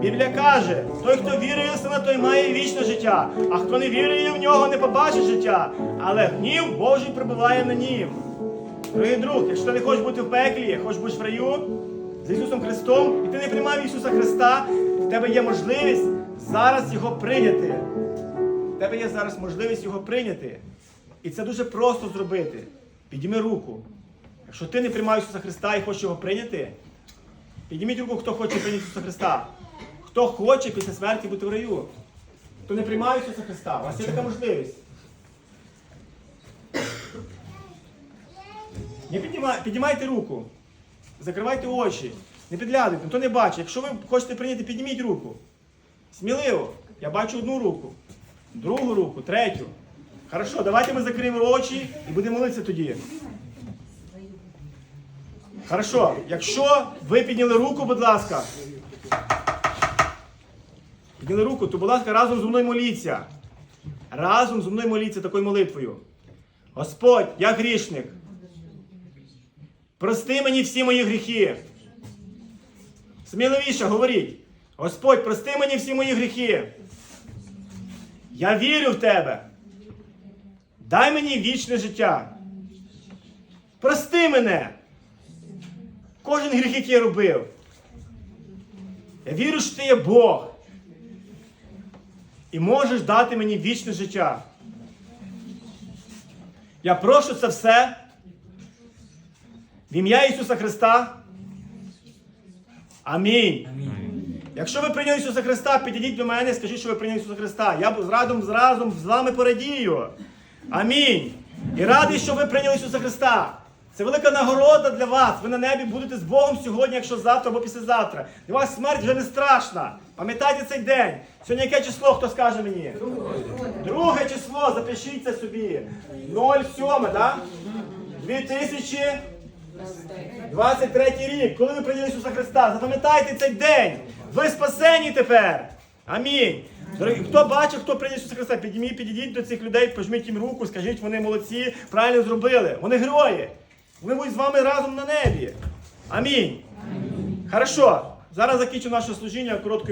Біблія каже, той, хто вірує в сина, той має вічне життя, а хто не вірує в нього, не побачить життя. Але гнів Божий прибуває на нім. Дорогий друг, якщо ти не хочеш бути в пеклі, хочеш бути в раю з Ісусом Христом, і ти не приймав Ісуса Христа, в тебе є можливість зараз Його прийняти. В тебе є зараз можливість Його прийняти. І це дуже просто зробити. Підійми руку. Якщо ти не приймаєш Ісуса Христа і хочеш його прийняти, підніміть руку, хто хоче прийняти Ісуса Христа. Хто хоче після смерті бути в раю. Хто не приймає Ісуса Христа, у вас є така можливість. Не піднімай, піднімайте руку. Закривайте очі. Не підглядуйте, хто не бачить. Якщо ви хочете прийняти, підніміть руку. Сміливо. Я бачу одну руку, другу руку, третю. Хорошо, давайте ми закриємо очі і будемо молитися тоді. Хорошо, якщо ви підняли руку, будь ласка. Підняли руку, то, будь ласка, разом зі мною моліться. Разом зі мною моліться такою молитвою. Господь, я грішник. Прости мені всі мої гріхи. Сміливіше говоріть. Господь, прости мені всі мої гріхи. Я вірю в тебе. Дай мені вічне життя. Прости мене. Кожен гріх, який я робив. Я вірю, що ти є Бог. І можеш дати мені вічне життя. Я прошу це все в ім'я Ісуса Христа. Амінь. Якщо ви прийняли Ісуса Христа, підійдіть до мене і скажіть, що ви прийняли Ісуса Христа. Я б разом, разом з вами порадію. Амінь. І радий, що ви прийняли Ісуса Христа. Це велика нагорода для вас. Ви на небі будете з Богом сьогодні, якщо завтра або післязавтра. Для вас смерть вже не страшна. Пам'ятайте цей день. Сьогодні яке число, хто скаже мені? Друге число, запишіть це собі. 07, так? 2023 рік, коли ви прийняли Ісуса Христа. Запам'ятайте цей день. Ви спасені тепер. Амінь. Дорогі, хто бачив, хто прийняв Ісуса Христа, підійдіть до цих людей, пожміть їм руку, скажіть, вони молодці, правильно зробили. Вони герої. Вони будемо з вами разом на небі. Амінь. Хорошо. Зараз закінчимо наше служіння короткою.